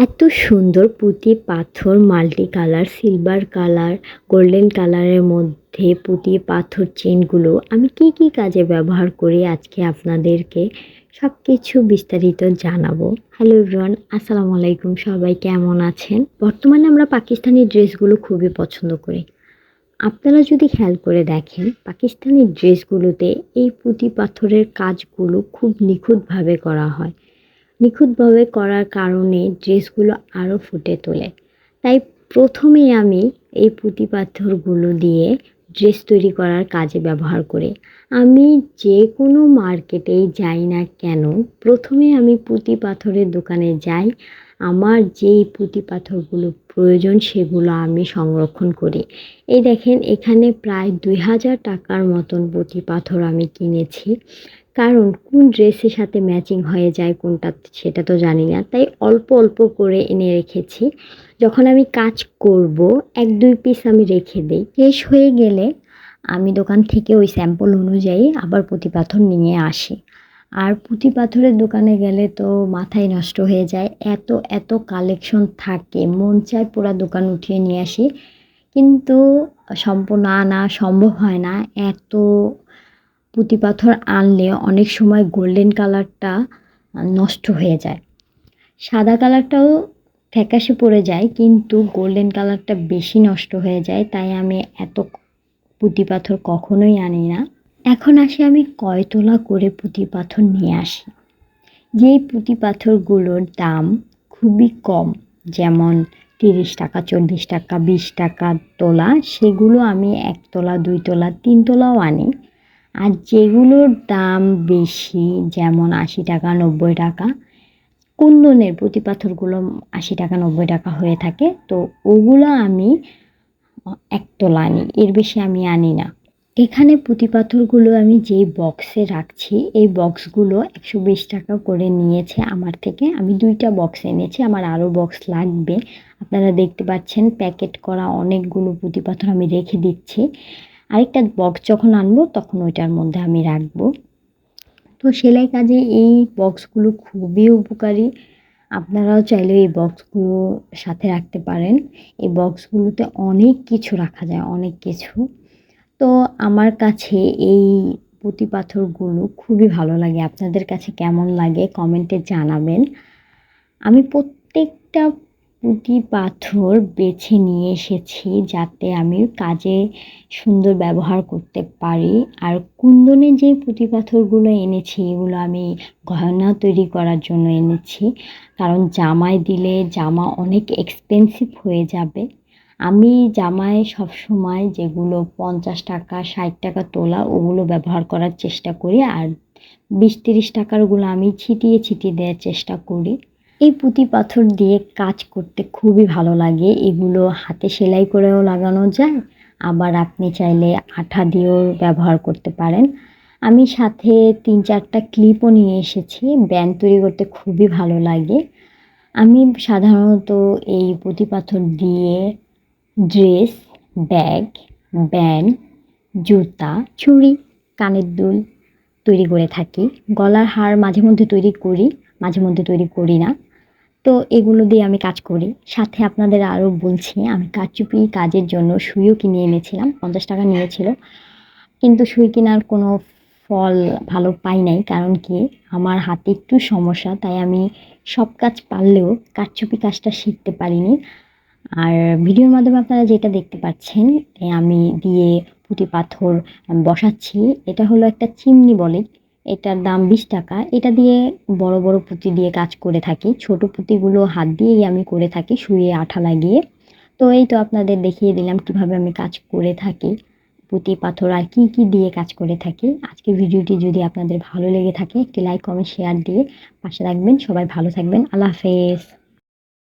এত সুন্দর পুঁতি পাথর, multi colour, silver colour, golden কালারের মধ্যে পুঁতি পাথর চেনগুলো আমি কি কি কাজে ব্যবহার করি আজকে আপনাদেরকে সব কিছু বিস্তারিত জানাব। হ্যালো এভরিওয়ান আসসালামু আলাইকুম, সবাই কেমন আছেন? বর্তমানে আমরা পাকিস্তানি ড্রেসগুলো খুবই পছন্দ করি। আপনারা যদি খেয়াল করে দেখেন, পাকিস্তানি ড্রেসগুলোতে এই পুঁতি পাথরের কাজগুলো খুব নিখুঁতভাবে করা হয়। নিখুঁতভাবে করার কারণে ড্রেসগুলো আরও ফুটে তোলে। তাই প্রথমে আমি এই পুঁতি পাথরগুলো দিয়ে ড্রেস তৈরি করার কাজে ব্যবহার করি। আমি যে কোনো মার্কেটেই যাই না কেন, প্রথমে আমি পুঁতি পাথরের দোকানে যাই। আমার যেই পুঁতি পাথরগুলো প্রয়োজন সেগুলো আমি সংরক্ষণ করি। এই দেখেন এখানে প্রায় দুই হাজার টাকার মতন পুঁতি পাথর আমি কিনেছি। কারণ কোন ড্রেসের সাথে ম্যাচিং হয়ে যায় কোনটা সেটা তো জানি না। তাই অল্প অল্প করে এনে রেখেছি। যখন আমি কাজ করব, এক দুই পিস আমি রেখে দিই। শেষ হয়ে গেলে আমি দোকান থেকে ওই স্যাম্পল অনুযায়ী আবার পুঁতি পাথর নিয়ে আসি। আর পুঁতি পাথরের দোকানে গেলে তো মাথায় নষ্ট হয়ে যায়, এত এত কালেকশন থাকে, মন চায় পুরা দোকান উঠিয়ে নিয়ে আসি। কিন্তু সম্পূর্ণ আনা সম্ভব হয় না। এত পুঁতি পাথর আনলে অনেক সময় গোল্ডেন কালারটা নষ্ট হয়ে যায়। সাদা কালারটাও ফ্যাকাশে পড়ে যায়, কিন্তু গোল্ডেন কালারটা বেশি নষ্ট হয়ে যায়, তাই আমি এত পুঁতি পাথর কখনোই আনি না। এখন আসি আমি কয় তোলা করে পুঁতি পাথর নিয়ে আসি। যেই পুঁতি পাথরগুলোর দাম খুবই কম, যেমন তিরিশ টাকা, চল্লিশ টাকা, বিশ টাকা তোলা, সেগুলো আমি এক তোলা দুই তোলা তিন তোলাও আনি। আর যেগুলোর দাম বেশি, যেমন আশি টাকা, নব্বই টাকা, কুন্দনের পুঁতি পাথরগুলো আশি টাকা, নব্বই টাকা হয়ে থাকে, তো ওগুলো আমি এক তোলা আনি, এর বেশি আমি আনি না। এখানে পুঁতি পাথরগুলো আমি যেই বক্সে রাখছি, এই বক্সগুলো একশো বিশ টাকা করে নিয়েছে আমার থেকে। আমি দুইটা বক্স এনেছি, আমার আরও বক্স লাগবে। আপনারা দেখতে পাচ্ছেন, প্যাকেট করা অনেকগুলো পুঁতি পাথর আমি রেখে দিচ্ছি। আরেকটা বক্স যখন আনব, তখন ওইটার মধ্যে আমি রাখব। তো সেলাই কাজে এই বক্সগুলো খুবই উপকারী। আপনারাও চাইলে এই বক্সগুলো সাথে রাখতে পারেন। এই বক্সগুলোতে অনেক কিছু রাখা যায়, অনেক কিছু। তো আমার কাছে এই পুঁতি পাথরগুলো খুবই ভালো লাগে। আপনাদের কাছে কেমন লাগে কমেন্টে জানাবেন। আমি প্রত্যেকটা পুঁতি পাথর বেছে নিয়ে এসেছি যাতে আমি কাজে সুন্দর ব্যবহার করতে পারি। আর কুন্দনে যে পুঁতি পাথরগুলো এনেছি, এগুলো আমি গহনা তৈরি করার জন্য এনেছি। কারণ জামায় দিলে জামা অনেক এক্সপেন্সিভ হয়ে যাবে। আমি জামায় সবসময় যেগুলো পঞ্চাশ টাকা, ষাট টাকা তোলা, ওগুলো ব্যবহার করার চেষ্টা করি। আর বিশ তিরিশ টাকারগুলো আমি ছিটিয়ে ছিটিয়ে দেওয়ার চেষ্টা করি। এই পুঁতি পাথর দিয়ে কাজ করতে খুবই ভালো লাগে। এগুলো হাতে সেলাই করেও লাগানো যায়। আবার আপনি চাইলে আঠা দিয়েও ব্যবহার করতে পারেন। আমি সাথে তিন চারটা ক্লিপও নিয়ে এসেছি। ব্যান্ড তৈরি করতে খুবই ভালো লাগে। আমি সাধারণত এই পুঁতি পাথর দিয়ে ড্রেস ব্যাগ ব্যান্ড জুতা চুড়ি কানের দুল তৈরি করে থাকি। গলার হার মাঝে মধ্যে তৈরি করি, মাঝে মধ্যে তৈরি করি না। তো এগুলো দিয়ে আমি কাজ করি। সাথে আপনাদের আরও বলছি, আমি কারচুপি কাজের জন্য সুইও কিনে এনেছিলাম, পঞ্চাশ টাকা নিয়েছিল। কিন্তু সুই কেনার কোনো ফল ভালো পাই নাই, কারণ কি আমার হাতে একটু সমস্যা, তাই আমি সব কাজ পারলেও কারচুপি কাজটা শিখতে পারিনি। আর ভিডিওর মাধ্যমে আপনারা যেটা দেখতে পাচ্ছেন আমি দিয়ে পুঁতি পাথর বসাচ্ছি, এটা হলো একটা চিমনি বলে এটার দাম বিশ টাকা। এটা দিয়ে বড় বড় পুঁতি দিয়ে কাজ করে থাকি। ছোট পুঁতিগুলো হাত দিয়েই আমি করে থাকি শুয়ে আঠা লাগিয়ে তো এই তো আপনাদের দেখিয়ে দিলাম কীভাবে আমি কাজ করে থাকি। পুঁতি, পাথর আর কী কী দিয়ে কাজ করে থাকি। আজকের ভিডিওটি যদি আপনাদের ভালো লেগে থাকে, একটি লাইক কমেন্ট শেয়ার দিয়ে পাশে রাখবেন সবাই ভালো থাকবেন। আল্লাহ হাফেজ।